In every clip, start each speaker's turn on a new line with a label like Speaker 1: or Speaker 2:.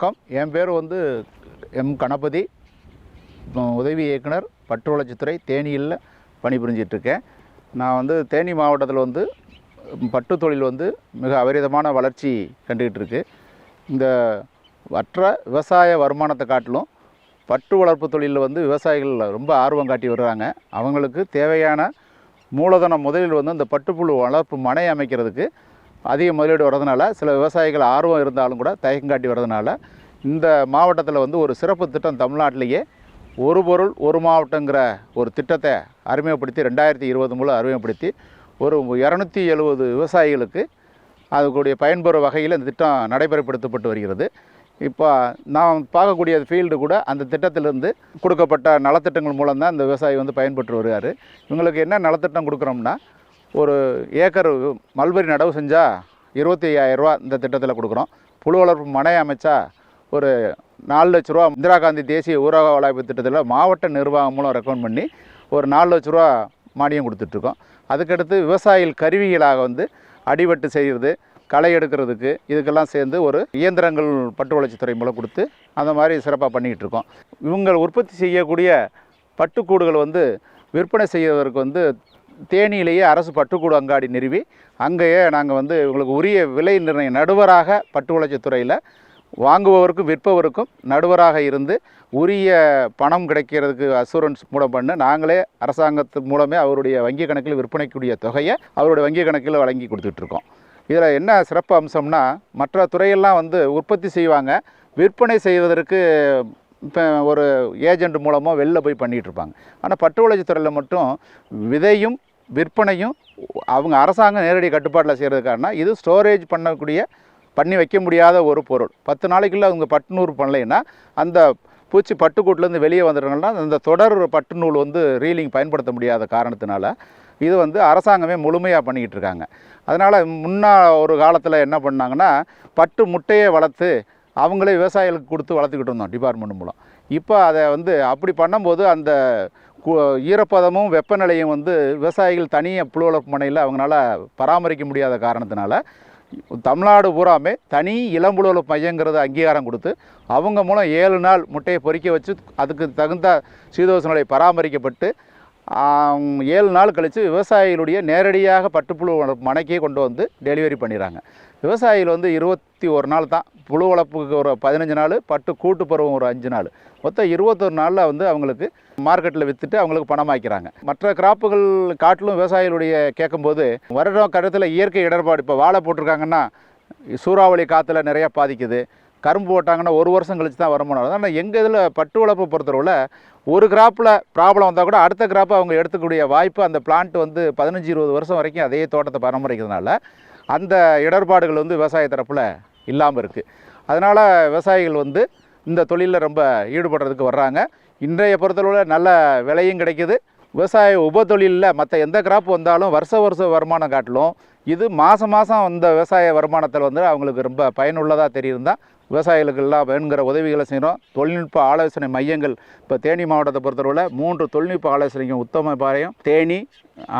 Speaker 1: வணக்கம். என் பேர் வந்து எம் கணபதி. உதவி இயக்குனர் பட்டு வளர்ச்சித்துறை தேனியில் பணிபுரிஞ்சிட்ருக்கேன். நான் வந்து தேனி மாவட்டத்தில் வந்து பட்டு தொழில் வந்து மிக அபரிதமான வளர்ச்சி கண்டுக்கிட்டு இருக்கு இந்த மற்ற விவசாய வருமானத்தை காட்டிலும் பட்டு வளர்ப்பு தொழிலில் வந்து விவசாயிகள் ரொம்ப ஆர்வம் காட்டி வர்றாங்க. அவங்களுக்கு தேவையான மூலதன முதலில் வந்து இந்த பட்டுப்புழு வளர்ப்பு மனை அமைக்கிறதுக்கு அதிக முதலீடு வர்றதுனால சில விவசாயிகள் ஆர்வம் இருந்தாலும் கூட தயக்கம் காட்டி வர்றதுனால இந்த மாவட்டத்தில் வந்து ஒரு சிறப்பு திட்டம் தமிழ்நாட்டிலேயே ஒரு பொருள் ஒரு மாவட்டங்கிற ஒரு திட்டத்தை அறிமுகப்படுத்தி ரெண்டாயிரத்தி இருபது மூலம் அறிமுகப்படுத்தி ஒரு இரநூத்தி எழுபது விவசாயிகளுக்கு அதுக்குடைய பயன்பெறும் வகையில் இந்த திட்டம் நடைமுறைப்படுத்தப்பட்டு வருகிறது. இப்போ நாம் பார்க்கக்கூடிய ஃபீல்டு கூட அந்த திட்டத்திலிருந்து கொடுக்கப்பட்ட நலத்திட்டங்கள் மூலம் தான் இந்த விவசாயி வந்து பயன்பெற்று வருகிறார். இவங்களுக்கு என்ன நலத்திட்டம் கொடுக்குறோம்னா ஒரு ஏக்கர் மல்பரி நடவு செஞ்சால் இருபத்தி ஐயாயிரரூவா இந்த திட்டத்தில் கொடுக்குறோம். புழு வளர்ப்பு மனை அமைச்சா ஒரு நாலு லட்ச ரூபா இந்திரா காந்தி தேசிய ஊரக வளாய்ப்பு திட்டத்தில் மாவட்ட நிர்வாகம் மூலம் ரெக்கமெண்ட் பண்ணி ஒரு நாலு லட்ச ரூபா மானியம் கொடுத்துட்ருக்கோம். அதுக்கடுத்து விவசாயிகள் கருவிகளாக வந்து அடிபட்டு செய்கிறது களை எடுக்கிறதுக்கு இதுக்கெல்லாம் சேர்ந்து ஒரு இயந்திரங்கள் பட்டு வளர்ச்சித்துறை மூலம் கொடுத்து அந்த மாதிரி சிறப்பாக பண்ணிக்கிட்டு இருக்கோம் இவங்க உற்பத்தி செய்யக்கூடிய பட்டுக்கூடுகள் வந்து விற்பனை செய்வதற்கு வந்து தேனியிலேயே அரசு பட்டுக்கூடு அங்காடி நிறுவி அங்கேயே நாங்கள் வந்து இவங்களுக்கு உரிய விலை நிர்ணயம் நடுவராக பட்டு வளர்ச்சித்துறையில் வாங்குபவருக்கும் விற்பவருக்கும் நடுவராக இருந்து உரிய பணம் கிடைக்கிறதுக்கு அசூரன்ஸ் மூலம் பண்ண நாங்களே அரசாங்கத்து மூலமே அவருடைய வங்கி கணக்கில் விற்பனைக்கூடிய தொகையை அவருடைய வங்கி கணக்கில் வழங்கி கொடுத்துட்ருக்கோம். இதில் என்ன சிறப்பு அம்சம்னா மற்ற துறையெல்லாம் வந்து உற்பத்தி செய்வாங்க. விற்பனை செய்வதற்கு இப்போ ஒரு ஏஜெண்ட் மூலமாக வெளில போய் பண்ணிகிட்ருப்பாங்க ஆனால் பட்டு வளர்ச்சித்துறையில் மட்டும் விதையும் விற்பனையும் அவங்க அரசாங்கம் நேரடி கட்டுப்பாட்டில் செய்கிறதுக்கான இது ஸ்டோரேஜ் பண்ணக்கூடிய பண்ணி வைக்க முடியாத ஒரு பொருள். பத்து நாளைக்குள்ளே அவங்க பட்டு நூறு பண்ணலைன்னா அந்த பூச்சி பட்டுக்கூட்டிலேருந்து வெளியே வந்துடுறாங்கன்னா அந்த தொடர் பட்டு நூல் வந்து ரீலிங் பயன்படுத்த முடியாத காரணத்தினால இது வந்து அரசாங்கமே முழுமையாக பண்ணிக்கிட்டு இருக்காங்க. அதனால் முன்னா ஒரு காலத்தில் என்ன பண்ணாங்கன்னா பட்டு முட்டையை வளர்த்து அவங்களே விவசாயிகளுக்கு கொடுத்து வளர்த்துக்கிட்டு இருந்தோம் டிபார்ட்மெண்ட் மூலம். இப்போ அதை வந்து அப்படி பண்ணும்போது அந்த கு- ஈரப்பதமும் வெப்பநிலையும் வந்து விவசாயிகள் தனியாக புழு வளர்ப்பு மனையில் அவங்களால பராமரிக்க முடியாத காரணத்தினால தமிழ்நாடு பூராமே தனி இளம்புழு வளர்ப்பு மையங்கிறது அங்கீகாரம் கொடுத்து அவங்க மூலம் ஏழு நாள் முட்டையை பொறிக்க வச்சு அதுக்கு தகுந்த சீதோஷ பராமரிக்கப்பட்டு ஏழு நாள் கழித்து விவசாயிகளுடைய நேரடியாக பட்டுப்புழு வளர்ப்பு மனைக்கே கொண்டு வந்து டெலிவரி பண்ணிடுறாங்க. விவசாயிகள் வந்து இருபத்தி ஒரு நாள் தான் புழு வளர்ப்புக்கு ஒரு பதினஞ்சு நாள் பட்டு கூட்டு பருவம் ஒரு அஞ்சு நாள். மொத்தம் இருபத்தொரு நாளில் வந்து அவங்களுக்கு மார்க்கெட்டில் விற்றுட்டு அவங்களுக்கு பணமாக்கிறாங்க. மற்ற கிராப்புகள் காட்டிலும் விவசாயிகளுடைய கேட்கும்போது வருடம் கருத்தில் இயற்கை இடர்பாடு இப்போ வாழை போட்டிருக்காங்கன்னா சூறாவளி காற்றுல நிறையா பாதிக்குது. கரும்பு போட்டாங்கன்னா ஒரு வருஷம் கழிச்சு தான் வருமானம் வரும் ஆனால் எங்கள் இதில் பட்டு வளர்ப்பு பொறுத்தளவில் ஒரு கிராப்பில் ப்ராப்ளம் வந்தால் கூட அடுத்த கிராப்பை அவங்க எடுத்துக்கூடிய வாய்ப்பு அந்த பிளான்ட் வந்து பதினஞ்சு இருபது வருஷம் வரைக்கும் அதே தோட்டத்தை பராமரிக்கிறதுனால அந்த இடர்பாடுகள் வந்து விவசாய தரப்பில் இல்லாமல் இருக்குது அதனால் விவசாயிகள் வந்து இந்த தொழிலில் ரொம்ப ஈடுபடுறதுக்கு வர்றாங்க. இன்றைய பொறுத்தளவில் நல்ல விலையும் கிடைக்குது. விவசாய உபத்தொழிலில் மற்ற எந்த கிராப் வந்தாலும் வருஷ வருஷ வருமானம் காட்டிலும் இது மாதம் மாதம் அந்த விவசாய வருமானத்தில் வந்து அவங்களுக்கு ரொம்ப பயனுள்ளதாக தெரியுதுன்னா விவசாயிகளுக்கெல்லாம் வேணுங்கிற உதவிகளை செய்கிறோம். தொழில்நுட்ப ஆலோசனை மையங்கள் இப்போ தேனி மாவட்டத்தை பொறுத்தளவில் மூன்று தொழில்நுட்ப ஆலோசனைக்கும் உத்தம பாளையம் தேனி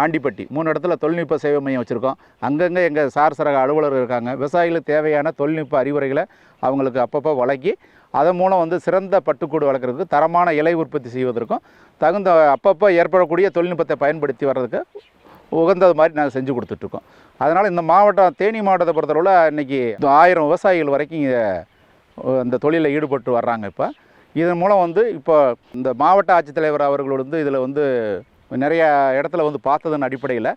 Speaker 1: ஆண்டிப்பட்டி. மூணு இடத்துல தொழில்நுட்ப சேவை மையம் வச்சுருக்கோம். அங்கங்கே எங்கள் சார் சரக அலுவலர்கள் இருக்காங்க. விவசாயிகளுக்கு தேவையான தொழில்நுட்ப அறிவுரைகளை அவங்களுக்கு அப்பப்போ வழங்கி அதன் மூலம் வந்து சிறந்த பட்டுக்கூடு வளர்க்குறதுக்கு தரமான இலை உற்பத்தி செய்வதற்கும் தகுந்த அப்பப்போ ஏற்படக்கூடிய தொழில்நுட்பத்தை பயன்படுத்தி வர்றதுக்கு உகந்தது மாதிரி நாங்கள் செஞ்சு கொடுத்துட்ருக்கோம். அதனால் இந்த மாவட்டம் தேனி மாவட்டத்தை பொறுத்தளவில் இன்றைக்கி ஆயிரம் விவசாயிகள் வரைக்கும் இங்கே அந்த இந்த தொழிலில் ஈடுபட்டு வர்றாங்க இப்போ. இதன் மூலம் வந்து இப்போ இந்த மாவட்ட ஆட்சித்தலைவர் அவர்கள் வந்து இதில் வந்து நிறையா இடத்துல வந்து பார்த்ததன் அடிப்படையில்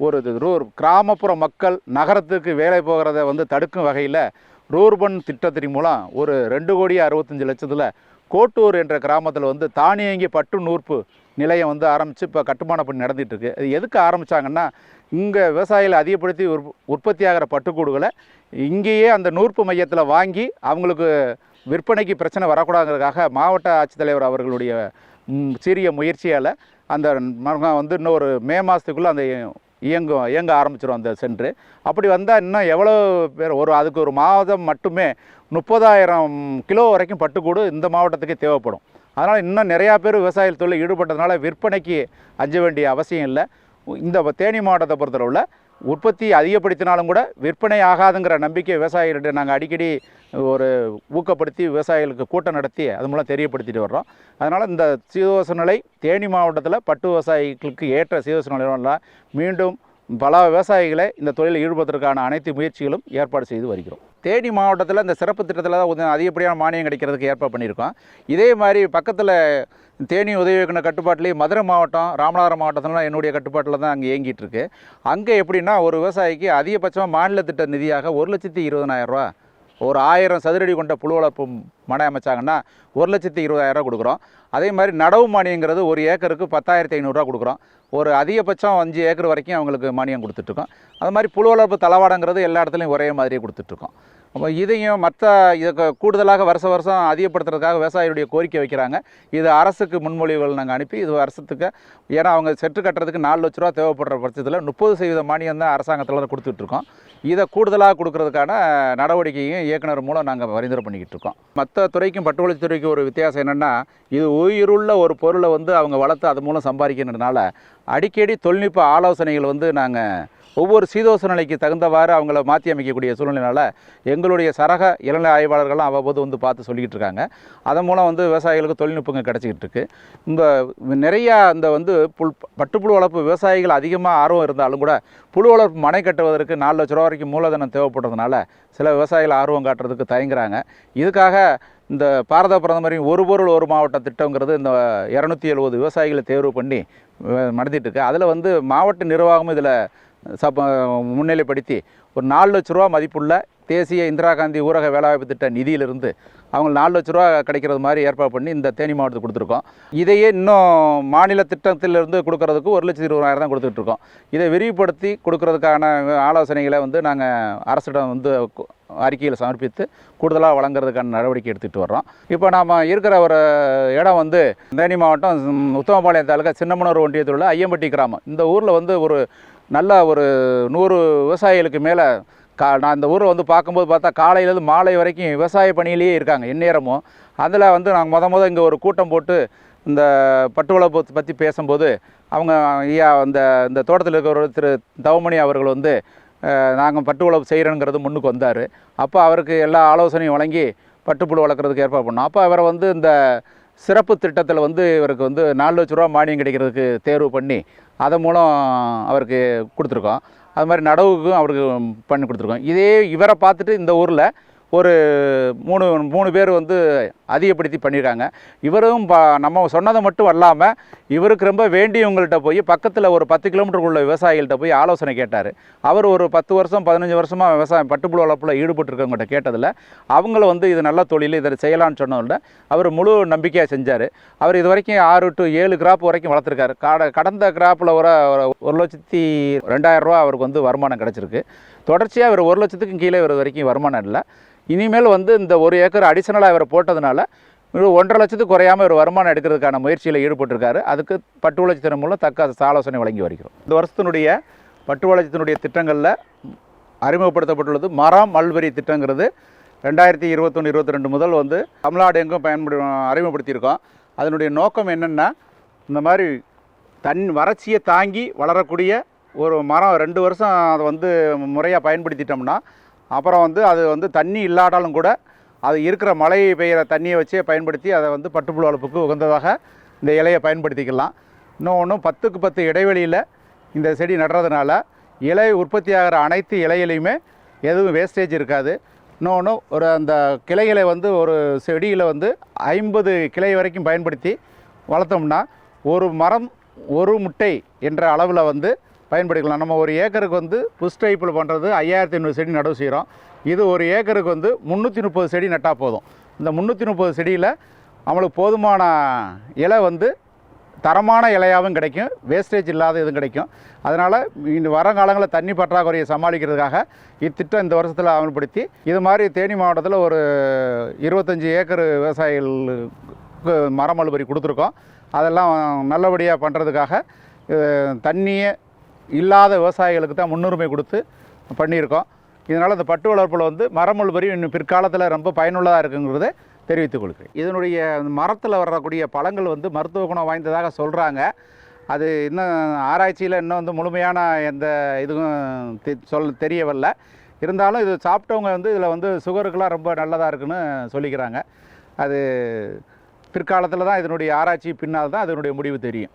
Speaker 1: ஒரு ரூர் கிராமப்புற மக்கள் நகரத்துக்கு வேலை போகிறத வந்து தடுக்கும் வகையில் ரூர்பன் திட்டத்தின் மூலம் ஒரு ரெண்டு கோடி அறுபத்தஞ்சு லட்சத்தில் கோட்டூர் என்ற கிராமத்தில் வந்து தானியங்கி பட்டு நூற்பு நிலையம் வந்து ஆரம்பித்து இப்போ கட்டுமான பணி நடந்துகிட்ருக்கு. அது எதுக்கு ஆரம்பித்தாங்கன்னா இங்கே விவசாயிகள் அதிகப்படுத்தி உற் உற்பத்தி ஆகிற பட்டுக்கூடுகளை இங்கேயே அந்த நூற்பு மையத்தில் வாங்கி அவங்களுக்கு விற்பனைக்கு பிரச்சனை வரக்கூடாதுங்கிறதுக்காக மாவட்ட ஆட்சித்தலைவர் அவர்களுடைய சிறிய சீரிய முயற்சியால் அந்த மரம் வந்து இன்னொரு மே மாதத்துக்குள்ளே அந்த இயங்கும் இயங்க ஆரம்பிச்சிடும் அந்த சென்று. அப்படி வந்தால் இன்னும் எவ்வளோ பேர் ஒரு அதுக்கு ஒரு மாதம் மட்டுமே முப்பதாயிரம் கிலோ வரைக்கும் பட்டுக்கூடு இந்த மாவட்டத்துக்கு தேவைப்படும். அதனால் இன்னும் நிறையா பேர் விவசாய தொழில் ஈடுபட்டதுனால விற்பனைக்கு அஞ்ச வேண்டிய அவசியம் இல்லை. இந்த தேனி மாவட்டத்தை பொறுத்தளவில் உற்பத்தி அதிகப்படுத்தினாலும் கூட விற்பனை ஆகாதுங்கிற நம்பிக்கை விவசாயிகள்கிட்ட நாங்கள் அடிக்கடி ஒரு ஊக்கப்படுத்தி விவசாயிகளுக்கு கூட்டம் நடத்தி அது மூலம் தெரியப்படுத்திட்டு வர்றோம். அதனால் இந்த சீதோஷ நிலை தேனி மாவட்டத்தில் பட்டு விவசாயிகளுக்கு ஏற்ற சீதோஷ நிலையெல்லாம் மீண்டும் பல விவசாயிகளை இந்த தொழிலில் ஈடுபடுவதற்கான அனைத்து முயற்சிகளும் ஏற்பாடு செய்து வருகிறோம். தேனி மாவட்டத்தில் இந்த சிறப்பு திட்டத்தில் தான் கொஞ்சம் அதிகப்படியான மானியம் கிடைக்கிறதுக்கு ஏற்பாடு பண்ணியிருக்கோம். இதே மாதிரி பக்கத்தில் தேனி உதவி இயக்குனர் கட்டுப்பாட்டிலேயே மதுரை மாவட்டம் ராமநாதபுரம் மாவட்டத்திலாம் என்னுடைய கட்டுப்பாட்டில் தான் அங்கே இயங்கிட்டு இருக்கு. அங்கே எப்படின்னா ஒரு விவசாயிக்கு அதிகபட்சமாக மாநில திட்ட நிதியாக ஒரு லட்சத்தி இருபதனாயிரம் ரூபா ஒரு ஆயிரம் சதுரடி கொண்ட புழு வளர்ப்பு மனை அமைச்சாங்கன்னா ஒரு லட்சத்தி இருபதாயிரரூவா கொடுக்குறோம். அதே மாதிரி நடவு மானியங்கிறது ஒரு ஏக்கருக்கு பத்தாயிரத்தி ஐநூறுரூவா கொடுக்குறோம். ஒரு அதிகபட்சம் அஞ்சு ஏக்கர் வரைக்கும் அவங்களுக்கு மானியம் கொடுத்துட்ருக்கோம். அது மாதிரி புழு வளர்ப்பு தளவாடங்கிறது எல்லா இடத்துலையும் ஒரே மாதிரியே கொடுத்துட்ருக்கோம். அப்போ இதையும் மற்ற இதுக்கு கூடுதலாக வருஷ வருஷம் அதிகப்படுத்துறதுக்காக விவசாயிகளுடைய கோரிக்கை வைக்கிறாங்க. இது அரசுக்கு முன்மொழிவுகள் நாங்கள் அனுப்பி இது வருஷத்துக்கு ஏன்னா அவங்க செட்டு கட்டுறதுக்கு நாலு லட்ச ரூபா தேவைப்படுற பட்சத்தில் முப்பது சதவீத மானியம் தான் அரசாங்கத்தில் கொடுத்துட்ருக்கோம். இதை கூடுதலாக கொடுக்கறதுக்கான நடவடிக்கையும் இயக்குனர் மூலம் நாங்கள் பரிந்துரை பண்ணிக்கிட்டு இருக்கோம். மற்ற துறைக்கும் பட்டுவளத்துறைக்கும் ஒரு வித்தியாசம் என்னென்னா இது உயிருள்ள ஒரு பொருளை வந்து அவங்க வளர்த்து அது மூலம் சம்பாதிக்கிறதுனால அடிக்கடி தொழில்நுட்ப ஆலோசனைகள் வந்து நாங்கள் ஒவ்வொரு சீதோச நிலைக்கு தகுந்தவாறு அவங்கள மாற்றி அமைக்கக்கூடிய சூழ்நிலையினால் எங்களுடைய சரக இளநிலை ஆய்வாளர்கள்லாம் அவ்வப்போது வந்து பார்த்து சொல்லிக்கிட்டு இருக்காங்க. அதன் மூலம் வந்து விவசாயிகளுக்கு தொழில்நுட்பங்கள் கிடச்சிக்கிட்டு இருக்குது இந்த நிறையா இந்த வந்து புல் பட்டுப்புழு வளர்ப்பு விவசாயிகள் அதிகமாக ஆர்வம் இருந்தாலும் கூட புழு வளர்ப்பு மனை கட்டுவதற்கு நாலு லட்ச ரூபா வரைக்கும் மூலதனம் தேவைப்படுறதுனால சில விவசாயிகள் ஆர்வம் காட்டுறதுக்கு தயங்குறாங்க. இதுக்காக இந்த பாரத பிரதமரின் ஒரு பொருள் ஒரு மாவட்ட திட்டங்கிறது இந்த இரநூத்தி எழுபது விவசாயிகளை தேர்வு பண்ணி அஹ், அதில் வந்து மாவட்ட நிர்வாகமும் இதில் சப்ப முன்னிலைப்படுத்தி ஒரு நாலு லட்ச ரூபா மதிப்புள்ள தேசிய இந்திரா காந்தி ஊரக வேலைவாய்ப்பு திட்ட நிதியிலிருந்து அவங்க நாலு லட்ச ரூபா கிடைக்கிறது மாதிரி ஏற்பாடு பண்ணி இந்த தேனி மாவட்டத்துக்கு கொடுத்துருக்கோம். இதையே இன்னும் மாநில திட்டத்திலிருந்து கொடுக்கறதுக்கு ஒரு லட்சத்தி இருபதாயிரம் தான் கொடுத்துட்டு இருக்கோம். இதை விரிவுபடுத்தி கொடுக்கறதுக்கான ஆலோசனைகளை வந்து நாங்கள் அரசிடம் வந்து அறிக்கையில் சமர்ப்பித்து கூடுதலாக வழங்குறதுக்கான நடவடிக்கை எடுத்துகிட்டு வர்றோம். இப்போ நாம் இருக்கிற ஒரு இடம் வந்து தேனி மாவட்டம் உத்தமபாளையம் தாலுக்கா சின்னமனூர் ஒன்றியத்தில் உள்ள ஐயம்பட்டி கிராமம். இந்த ஊரில் வந்து ஒரு நல்லா ஒரு நூறு விவசாயிகளுக்கு மேலே கா நான் இந்த ஊரை வந்து பார்க்கும்போது பார்த்தா காலையிலேருந்து மாலை வரைக்கும் விவசாய பணியிலேயே இருக்காங்க எந்நேரமும். அதில் வந்து நாங்கள் மொத முத இங்கே ஒரு கூட்டம் போட்டு இந்த பட்டு வளர்ப்பு பற்றி பேசும்போது அவங்க ஐயா அந்த இந்த தோட்டத்தில் இருக்கிற திரு தவமணி அவர்கள் வந்து நாங்கள் பட்டு வளர்ப்பு செய்கிறோங்கிறது முன்னுக்கு வந்தார். அப்போ அவருக்கு எல்லா ஆலோசனையும் வழங்கி பட்டுப்புழு வளர்க்குறதுக்கு ஏற்பாடு பண்ணோம். அப்போ அவரை வந்து இந்த சிறப்பு திட்டத்தில் வந்து இவருக்கு வந்து நாலு லட்ச ரூபா மானியம் கிடைக்கிறதுக்கு தேர்வு பண்ணி அதன் மூலம் அவருக்கு கொடுத்துருக்கோம். அது மாதிரி நடவுக்கும் அவருக்கு பண்ணி கொடுத்துருக்கோம். இதே இவரை பார்த்துட்டு இந்த ஊரில் ஒரு மூணு மூணு பேர் வந்து அதிகப்படுத்தி பண்ணியிருக்காங்க இவரும் ப நம்ம சொன்னதை மட்டும் அல்லாமல் இவருக்கு ரொம்ப வேண்டியவங்கள்ட்ட போய் பக்கத்தில் ஒரு பத்து கிலோமீட்டருக்குள்ள விவசாயிகள்கிட்ட போய் ஆலோசனை கேட்டார். அவர் ஒரு பத்து வருஷம் பதினஞ்சு வருஷமாக விவசாயம் பட்டுப்புழு வளர்ப்பில் ஈடுபட்டிருக்கவங்கள்ட்ட கேட்டதில் அவங்கள வந்து இது நல்ல தொழில் இதை செய்யலான்னு சொன்னதில் அவர் முழு நம்பிக்கையாக செஞ்சார். அவர் இது வரைக்கும் ஆறு டு ஏழு கிராப் வரைக்கும் வளர்த்துருக்காரு. கட கடந்த கிராப்பில் வர ஒரு- லட்சத்தி ரெண்டாயிரம் ரூபா அவருக்கு வந்து வருமானம் கிடச்சிருக்கு. தொடர்ச்சியாக அவர் ஒரு லட்சத்துக்கும் கீழே இவர் வரைக்கும் வருமானம் இல்லை. இனிமேல் வந்து இந்த ஒரு ஏக்கர் அடிஷனலாக இவர் போட்டதுனால ஒன்றரை லட்சத்துக்கு குறையாமல் ஒரு வருமானம் எடுக்கிறதுக்கான முயற்சியில் ஈடுபட்டிருக்காரு. அதுக்கு பட்டு வளர்ச்சித்திறன் மூலம் தக்க ஆலோசனை வழங்கி வருகிறோம். இந்த வருஷத்தினுடைய பட்டு வளர்ச்சியினுடைய திட்டங்களில் அறிமுகப்படுத்தப்பட்டுள்ளது மரம் மல்வரி திட்டங்கிறது ரெண்டாயிரத்தி இருபத்தொன்று இருபத்தி ரெண்டு முதல் வந்து தமிழ்நாடு எங்கும் பயன்படு அறிமுகப்படுத்தியிருக்கோம். அதனுடைய நோக்கம் என்னென்னா இந்த மாதிரி தன் வறட்சியை தாங்கி வளரக்கூடிய ஒரு மரம் ரெண்டு வருஷம் அதை வந்து முறையாக பயன்படுத்திட்டோம்னா அப்புறம் வந்து அது வந்து தண்ணி இல்லாட்டாலும் கூட அது இருக்கிற மழை பெய்கிற தண்ணியை வச்சே பயன்படுத்தி அதை வந்து பட்டுப்புழு வளர்ப்புக்கு உகந்ததாக இந்த இலையை பயன்படுத்திக்கலாம். இன்னொன்று பத்துக்கு பத்து இடைவெளியில் இந்த செடி நடுறதுனால இலை உற்பத்தி ஆகிற அனைத்து இலையிலையுமே எதுவும் வேஸ்டேஜ் இருக்காது. இன்னொன்று ஒரு அந்த கிளைகளை வந்து ஒரு செடியில் வந்து ஐம்பது கிளை வரைக்கும் பயன்படுத்தி வளர்த்தோம்னா ஒரு மரம் ஒரு முட்டை என்ற அளவில் வந்து பயன்படுத்திக்கலாம். நம்ம ஒரு ஏக்கருக்கு வந்து புஷ் டைப்பில் பண்ணுறது ஐயாயிரத்தி ஐநூறு செடி நடவு செய்கிறோம். இது ஒரு ஏக்கருக்கு வந்து முந்நூற்றி முப்பது செடி நட்டால் போதும். இந்த முந்நூற்றி முப்பது செடியில் நம்மளுக்கு போதுமான இலை வந்து தரமான இலையாகவும் கிடைக்கும். வேஸ்டேஜ் இல்லாத இதுவும் கிடைக்கும். அதனால் இந்த வரங்காலங்களில் தண்ணி பற்றாக்குறையை சமாளிக்கிறதுக்காக இத்திட்டம் இந்த வருஷத்தில் அமல்படுத்தி இது மாதிரி தேனி மாவட்டத்தில் ஒரு இருபத்தஞ்சி ஏக்கர் விவசாயிகளுக்கு மரம் கொடுத்துருக்கோம். அதெல்லாம் நல்லபடியாக பண்ணுறதுக்காக தண்ணியை இல்லாத விவசாயிகளுக்கு தான் முன்னுரிமை கொடுத்து பண்ணியிருக்கோம். இதனால் இந்த பட்டு வளர்ப்பில் வந்து மரமுள்பரி இன்னும் பிற்காலத்தில் ரொம்ப பயனுள்ளதாக இருக்குங்கிறத தெரிவித்துக் கொள்கிறேன். இதனுடைய மரத்தில் வரக்கூடிய பழங்கள் வந்து மருத்துவ குணம் வாய்ந்ததாக சொல்கிறாங்க அது இன்னும் ஆராய்ச்சியில் இன்னும் வந்து முழுமையான எந்த இதுவும் தெ- சொல் தெரிய வரல இருந்தாலும் இது சாப்பிட்டவங்க வந்து இதில் வந்து சுகருக்கெலாம் ரொம்ப நல்லதாக இருக்குன்னு சொல்லிக்கிறாங்க. அது பிற்காலத்தில் தான் இதனுடைய ஆராய்ச்சி பின்னால் தான் அதனுடைய முடிவு தெரியும்.